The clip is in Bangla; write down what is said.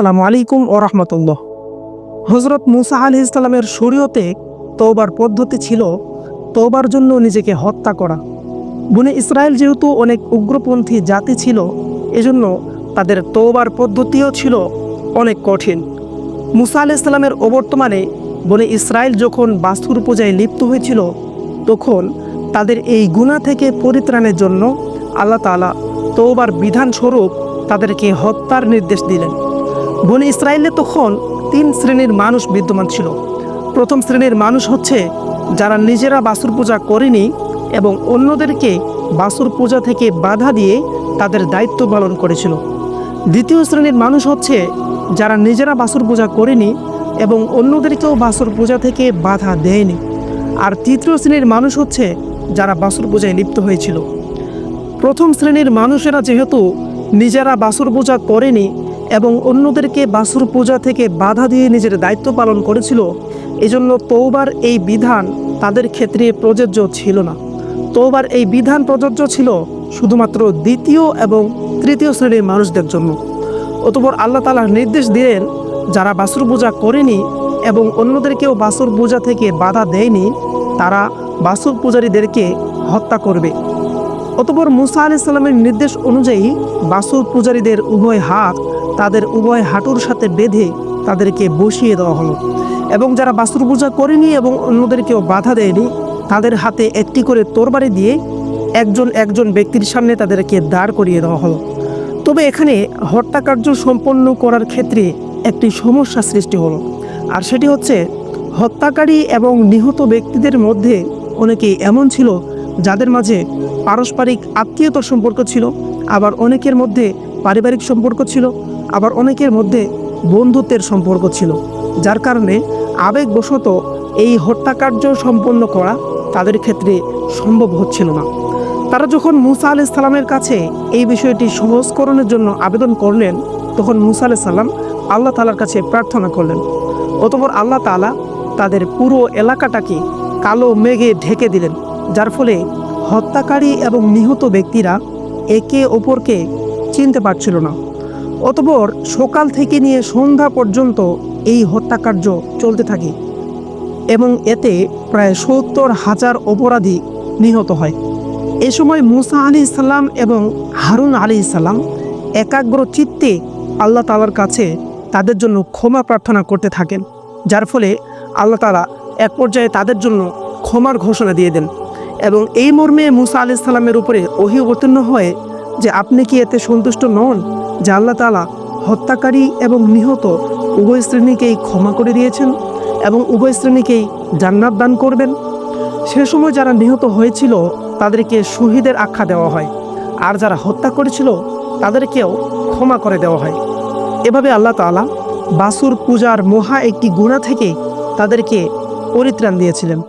আসসালামু আলাইকুম ও রহমতুল্লাহ। হজরত মুসা আলি ইসলামের শরীয়তে তৌবার পদ্ধতি ছিল তৌবার জন্য নিজেকে হত্যা করা। বনে ইসরায়েল যেহেতু অনেক উগ্রপন্থী জাতি ছিল, এজন্য তাদের তৌবার পদ্ধতিও ছিল অনেক কঠিন। মুসা আলি ইসলামের অবর্তমানে বনে ইসরায়েল যখন বাস্তুর পূজায় লিপ্ত হয়েছিল, তখন তাদের এই গুণা থেকে পরিত্রাণের জন্য আল্লাহ তালা তৌবার বিধানস্বরূপ তাদেরকে হত্যার নির্দেশ দিলেন। বনে ইসরায়েলে তখন তিন শ্রেণির মানুষ বিদ্যমান ছিল। প্রথম শ্রেণির মানুষ হচ্ছে যারা নিজেরা বাসুর পূজা করেনি এবং অন্যদেরকে বাসুর পূজা থেকে বাধা দিয়ে তাদের দায়িত্ব পালন করেছিল। দ্বিতীয় শ্রেণির মানুষ হচ্ছে যারা নিজেরা বাসুর পূজা করেনি এবং অন্যদেরকেও বাসুর পূজা থেকে বাধা দেয়নি। আর তৃতীয় শ্রেণির মানুষ হচ্ছে যারা বাসুর পূজায় লিপ্ত হয়েছিল। প্রথম শ্রেণির মানুষেরা যেহেতু নিজেরা বাসুর পূজা করেনি এবং অন্যদেরকে বাসুর পূজা থেকে বাধা দিয়ে নিজের দায়িত্ব পালন করেছিল। এজন্য তৌবার এই বিধান তাদের ক্ষেত্রে প্রযোজ্য ছিল না। তৌবার এই বিধান প্রযোজ্য ছিল শুধুমাত্র দ্বিতীয় এবং তৃতীয় শ্রেণির মানুষদের জন্য। অতপর আল্লাহ তালা নির্দেশ দিলেন, যারা বাসুর পূজা করেনি এবং অন্যদেরকেও বাসুর পূজা থেকে বাধা দেয়নি, তারা বাসুর পূজারীদেরকে হত্যা করবে। অতপর মুসা আলি সাল্লামের নির্দেশ অনুযায়ী বাসুর পূজারীদের উভয় হাত তাদের উভয় হাঁটুর সাথে বেঁধে তাদেরকে বসিয়ে দেওয়া হলো। এবং যারা বাসুর পূজা করেনি এবং অন্যদেরকেও বাধা দেয়নি, তাদের হাতে একটি করে তরবারি দিয়ে একজন একজন ব্যক্তির সামনে তাদেরকে দাঁড় করিয়ে দেওয়া হলো। তবে এখানে হত্যাকার্য সম্পন্ন করার ক্ষেত্রে একটি সমস্যা সৃষ্টি হলো, আর সেটি হচ্ছে হত্যাকারী এবং নিহত ব্যক্তিদের মধ্যে অনেকেই এমন ছিল যাদের মাঝে পারস্পরিক আত্মীয়তার সম্পর্ক ছিল, আবার অনেকের মধ্যে পারিবারিক সম্পর্ক ছিল, আবার অনেকের মধ্যে বন্ধুত্বের সম্পর্ক ছিল, যার কারণে আবেগবশত এই হত্যাকার্য সম্পন্ন করা তাদের ক্ষেত্রে সম্ভব হচ্ছিল না। তারা যখন মুসা আলি সাল্লামের কাছে এই বিষয়টি সহজকরণের জন্য আবেদন করলেন, তখন মুসা আলি সাল্লাম আল্লাহ তালার কাছে প্রার্থনা করলেন, অতপর আল্লাহ তালা তাদের পুরো এলাকাটাকে কালো মেঘে ঢেকে দিলেন। যার ফলে হত্যাকারী এবং নিহত ব্যক্তিরা একে অপরকে চিনতে পারছিল না। অতপর সকাল থেকে নিয়ে সন্ধ্যা পর্যন্ত এই হত্যাকার্য চলতে থাকে এবং এতে প্রায় সত্তর হাজার অপরাধী নিহত হয়। এ সময় মুসা আলি ইসাল্লাম এবং হারুন আলী ইসাল্লাম একাগ্র চিত্তে আল্লাহ তালার কাছে তাদের জন্য ক্ষমা প্রার্থনা করতে থাকেন, যার ফলে আল্লাহ তালা এক পর্যায়ে তাদের জন্য ক্ষমার ঘোষণা দিয়ে দেন। এবং এই মর্মে মুসা আলি সাল্লামের উপরে ওহি অবতীর্ণ হয়ে যে আপনি কি এতে সন্তুষ্ট নন, যে আল্লাহ তালা হত্যাকারী এবং নিহত উভয় শ্রেণীকেই ক্ষমা করে দিয়েছেন এবং উভয় শ্রেণীকেই জান্নাত দান করবেন। সে সময় যারা নিহত হয়েছিল, তাদেরকে শহীদের আখ্যা দেওয়া হয়। আর যারা হত্যা করেছিল, তাদেরকেও ক্ষমা করে দেওয়া হয়। এভাবে আল্লাহ তাআলা বাসুর পূজার মহা একটি গুণা থেকে তাদেরকে পরিত্রাণ দিয়েছিলেন।